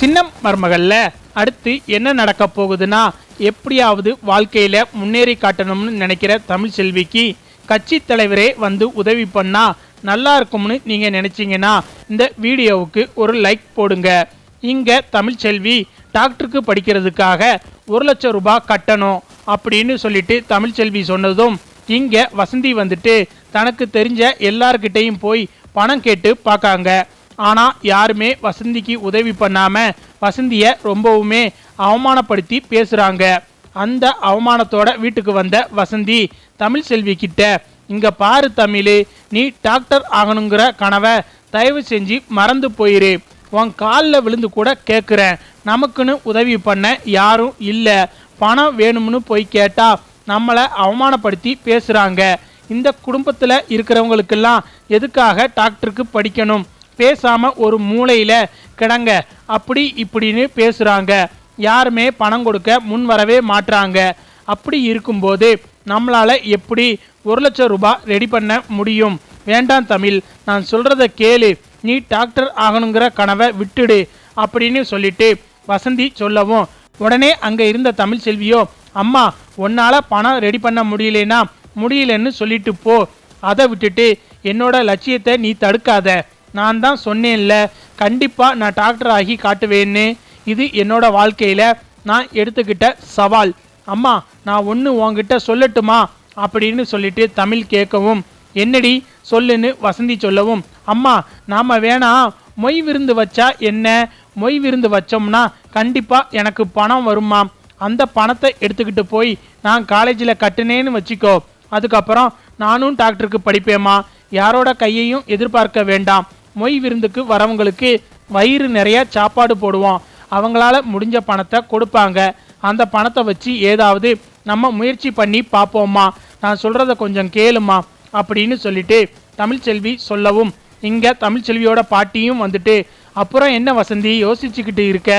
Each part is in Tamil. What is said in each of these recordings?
சின்னம் மருமகள்ல அடுத்து என்ன நடக்க போகுதுன்னா எப்படியாவது வாழ்க்கையில முன்னேறி காட்டணும்னு நினைக்கிற தமிழ் செல்விக்கு கட்சி தலைவரே வந்து உதவி பண்ணா நல்லா இருக்கும்னு நீங்க நினைச்சீங்கன்னா இந்த வீடியோவுக்கு ஒரு லைக் போடுங்க. இங்க தமிழ் செல்வி டாக்டருக்கு படிக்கிறதுக்காக ஒரு லட்சம் ரூபாய் கட்டணும் அப்படின்னு சொல்லிட்டு தமிழ் செல்வி சொன்னதும் இங்க வசந்தி வந்துட்டு தனக்கு தெரிஞ்ச எல்லார்கிட்டையும் போய் பணம் கேட்டு பார்க்காங்க. ஆனால் யாருமே வசந்திக்கு உதவி பண்ணாமல் வசந்தியை ரொம்பவுமே அவமானப்படுத்தி பேசுகிறாங்க அந்த அவமானத்தோட வீட்டுக்கு வந்த வசந்தி தமிழ் செல்வி கிட்ட இங்கே பாரு தமிழ் நீ டாக்டர் ஆகணுங்கிற கனவை தயவு செஞ்சு மறந்து போயிரு. உன் காலில் விழுந்து கூட கேட்குறேன் நமக்குன்னு உதவி பண்ண யாரும் இல்லை. பணம் வேணும்னு போய் கேட்டால் நம்மளை அவமானப்படுத்தி பேசுகிறாங்க இந்த குடும்பத்தில் இருக்கிறவங்களுக்கெல்லாம் எதுக்காக டாக்டருக்கு படிக்கணும்? பேசாமல் ஒரு மூளையில் கிடங்க. அப்படி இப்படின்னு பேசுகிறாங்க யாருமே பணம் கொடுக்க முன் வரவே மாட்டுறாங்க அப்படி இருக்கும்போது நம்மளால எப்படி ஒரு லட்சம் ரூபாய் ரெடி பண்ண முடியும்? வேண்டாம் தமிழ் நான் சொல்கிறத கேளு. நீ டாக்டர் ஆகணுங்கிற கனவை விட்டுடு அப்படின்னு சொல்லிட்டு வசந்தி சொல்லவும் உடனே அங்கே இருந்த தமிழ் செல்வியோ அம்மா உன்னால் பணம் ரெடி பண்ண முடியலனா முடியலன்னு சொல்லிட்டு போ. அதை விட்டுட்டு என்னோட லட்சியத்தை நீ தடுக்காத. நான் தான் சொன்னேன்ல. கண்டிப்பாக நான் டாக்டர் ஆகி காட்டுவேன்னு. இது என்னோட வாழ்க்கையில் நான் எடுத்துக்கிட்ட சவால். அம்மா நான் ஒன்று உன்கிட்ட சொல்லட்டுமா? அப்படின்னு சொல்லிட்டு தமிழ் கேட்கவும் என்னடி? சொல்லுன்னு வசந்தி சொல்லவும். அம்மா நாம் வேணா மொய் விருந்து வச்சா என்ன? மொய் விருந்து வச்சோம்னா கண்டிப்பாக எனக்கு பணம் வருமா அந்த பணத்தை எடுத்துக்கிட்டு போய் நான் காலேஜில் கட்டுனேன்னு வச்சுக்கோ. அதுக்கப்புறம் நானும் டாக்டருக்கு படிப்பேம்மா. யாரோட கையையும் எதிர்பார்க்க வேண்டாம். மொய் விருந்துக்கு வரவங்களுக்கு வயிறு நிறைய சாப்பாடு போடுவோம். அவங்களால முடிஞ்ச பணத்தை கொடுப்பாங்க. அந்த பணத்தை வச்சு ஏதாவது நம்ம முயற்சி பண்ணி பார்ப்போம்மா. நான் சொல்கிறத கொஞ்சம் கேளுமா அப்படின்னு சொல்லிட்டு தமிழ்ச்செல்வி சொல்லவும் இங்கே தமிழ்ச்செல்வியோட பாட்டியும் வந்துட்டு அப்புறம் என்ன வசந்தி யோசிச்சுக்கிட்டு இருக்க?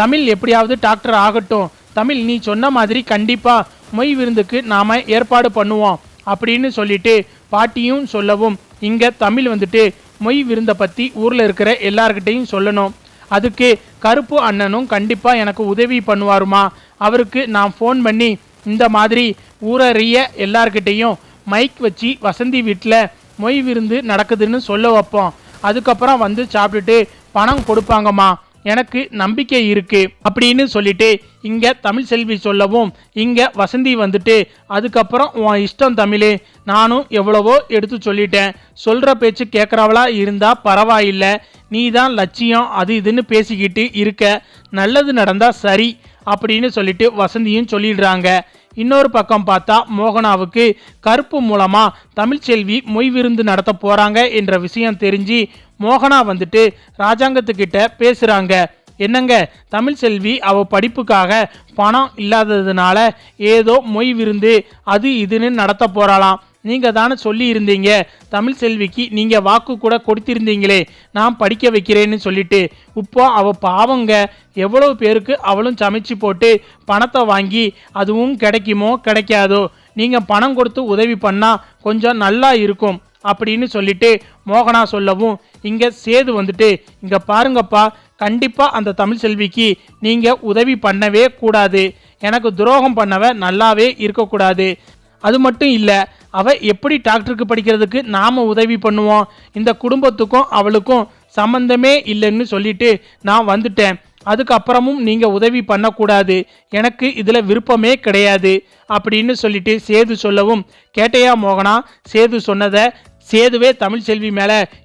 தமிழ் எப்படியாவது டாக்டர் ஆகட்டும். தமிழ் நீ சொன்ன மாதிரி கண்டிப்பாக மொய் விருந்துக்கு நாம் ஏற்பாடு பண்ணுவோம். அப்படின்னு சொல்லிட்டு பாட்டியும் சொல்லவும் இங்கே தமிழ் வந்துட்டு மொய் விருந்தை பற்றி ஊரில் இருக்கிற எல்லார்கிட்டையும் சொல்லணும். அதுக்கு கருப்பு அண்ணனும் கண்டிப்பாக எனக்கு உதவி பண்ணுவாருமா? அவருக்கு நான் ஃபோன் பண்ணி இந்த மாதிரி ஊரறிய எல்லார்கிட்டேயும் மைக் வச்சு வசந்தி வீட்டில் மொய் விருந்து நடக்குதுன்னு சொல்ல வைப்போம். அதுக்கப்புறம் வந்து சாப்பிட்டுட்டு பணம் கொடுப்பாங்கம்மா. எனக்கு நம்பிக்கை இருக்கு அப்படின்னு சொல்லிட்டு இங்க தமிழ் செல்வி சொல்லவும் இங்க வசந்தி வந்துட்டு அதுக்கப்புறம் உன் இஷ்டம் தமிழே நானும் எவ்வளவோ எடுத்து சொல்லிட்டேன். சொல்ற பேச்சு கேட்குறவளா இருந்தா பரவாயில்ல நீ தான் லட்சியம் அது இதுன்னு பேசிக்கிட்டு இருக்க. நல்லது நடந்தா சரி அப்படின்னு சொல்லிட்டு வசந்தியும் சொல்லிடுறாங்க. இன்னொரு பக்கம் பார்த்தா மோகனாவுக்கு கருப்பு மூலமாக தமிழ்ச்செல்வி மொய் விருந்து நடத்த போகிறாங்க என்ற விஷயம் தெரிஞ்சு மோகனா வந்துட்டு ராஜாங்கத்துக்கிட்ட பேசுகிறாங்க என்னங்க? தமிழ்செல்வி அவ படிப்புக்காக பணம் இல்லாததுனால ஏதோ மொய் விருந்து அது இதுன்னு நடத்த போறாளாம். நீங்க தானே சொல்லியிருந்தீங்க தமிழ் செல்விக்கு நீங்க வாக்கு கூட கொடுத்திருந்தீங்களே நான் படிக்க வைக்கிறேன்னு சொல்லிட்டு. இப்போ அவ பாவங்க எவ்வளவு பேருக்கு அவளும் சமைச்சு போட்டு பணத்தை வாங்கி அதுவும் கிடைக்குமோ கிடைக்காதோ நீங்க பணம் கொடுத்து உதவி பண்ணா கொஞ்சம் நல்லா இருக்கும். அப்படின்னு சொல்லிட்டு மோகனா சொல்லவும் இங்கே சேது வந்துட்டு இங்கே பாருங்கப்பா கண்டிப்பாக அந்த தமிழ் செல்விக்கு நீங்கள் உதவி பண்ணவே கூடாது. எனக்கு துரோகம் பண்ணவ நல்லாவே இருக்கக்கூடாது. அது மட்டும் இல்லை அவள் எப்படி டாக்டருக்கு படிக்கிறதுக்கு நாம் உதவி பண்ணுவோம்? இந்த குடும்பத்துக்கும் அவளுக்கும் சம்மந்தமே இல்லைன்னு சொல்லிட்டு நான் வந்துட்டேன். அதுக்கப்புறமும் நீங்கள் உதவி பண்ணக்கூடாது. எனக்கு இதில் விருப்பமே கிடையாது. அப்படின்னு சொல்லிட்டு சேது சொல்லவும் கேட்டையா மோகனா சேது சொன்னதை சேதுவே தமிழ் செல்வி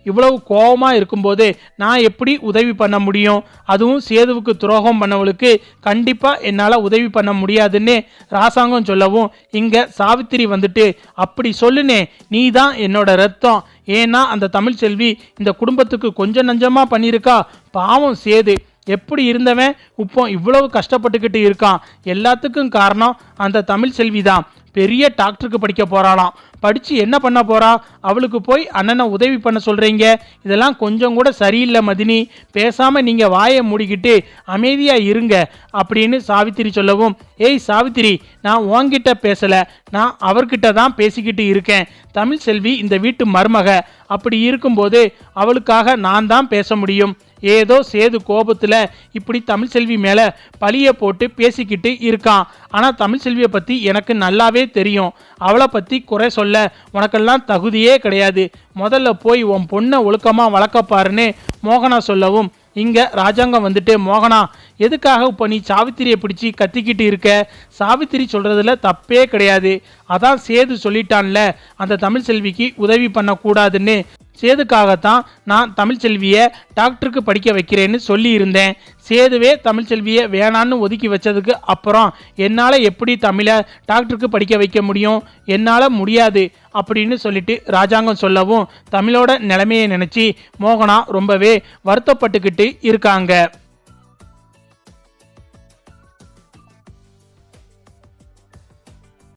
இவ்வளவு கோபமாக இருக்கும்போது நான் எப்படி உதவி பண்ண முடியும்? அதுவும் சேதுவுக்கு துரோகம் பண்ணவளுக்கு கண்டிப்பாக என்னால் உதவி பண்ண முடியாதுன்னு ராசாங்கம் சொல்லவும் இங்கே சாவித்திரி வந்துட்டு அப்படி சொல்லுனே நீ தான் என்னோட ரத்தம். ஏன்னா அந்த தமிழ் செல்வி இந்த குடும்பத்துக்கு கொஞ்சம் நஞ்சமாக பண்ணியிருக்கா. பாவம் சேது. எப்படி இருந்தவன்? இப்போ இவ்வளவு கஷ்டப்பட்டுக்கிட்டு இருக்கான். எல்லாத்துக்கும் காரணம் அந்த தமிழ் செல்வி தான் பெரிய டாக்டருக்கு படிக்க போகிறாளாம் படித்து என்ன பண்ண போகிறா அவளுக்கு போய் அண்ணனை உதவி பண்ண சொல்கிறீங்க இதெல்லாம் கொஞ்சம் கூட சரியில்லை மதினி. பேசாமல் நீங்கள் வாயை மூடிக்கிட்டு அமைதியாக இருங்க அப்படின்னு சாவித்திரி சொல்லவும் ஏய் சாவித்திரி நான் உன்கிட்ட பேசலை. நான் அவர்கிட்ட தான் பேசிக்கிட்டு இருக்கேன். தமிழ் செல்வி இந்த வீட்டு மருமக. அப்படி இருக்கும்போது அவளுக்காக நான் தான் பேச முடியும். ஏதோ சேது கோபத்தில் இப்படி தமிழ்செல்வி மேலே பழியை போட்டு பேசிக்கிட்டு இருக்கான். ஆனால் தமிழ்செல்வியை பற்றி எனக்கு நல்லாவே தெரியும். அவளை பற்றி குறை சொல்ல உனக்கெல்லாம் தகுதியே கிடையாது. முதல்ல போய் உன் பொண்ணை ஒழுக்கமாக வளர்க்கப்பாருன்னு மோகனா சொல்லவும் இங்க ராஜாங்கம் வந்துட்டு மோகனா எதுக்காக இப்போ நீ சாவித்திரியை பிடிச்சி கத்திக்கிட்டு இருக்க? சாவித்திரி சொல்றதுல தப்பே கிடையாது. அதான் சேது சொல்லிட்டான்ல அந்த தமிழ் செல்விக்கு உதவி பண்ணக்கூடாதுன்னு. சேதுக்காகத்தான் நான் தமிழ்ச்செல்வியை டாக்டருக்கு படிக்க வைக்கிறேன்னு சொல்லியிருந்தேன். சேதுவே தமிழ்ச்செல்வியை வேணான்னு ஒதுக்கி வச்சதுக்கு அப்புறம் என்னால் எப்படி தமிழை டாக்டருக்கு படிக்க வைக்க முடியும்? என்னால் முடியாது அப்படின்னு சொல்லிட்டு ராஜாங்கம் சொல்லவும் தமிழோட நிலைமையை நினச்சி மோகனா ரொம்பவே வருத்தப்பட்டுக்கிட்டு இருக்காங்க.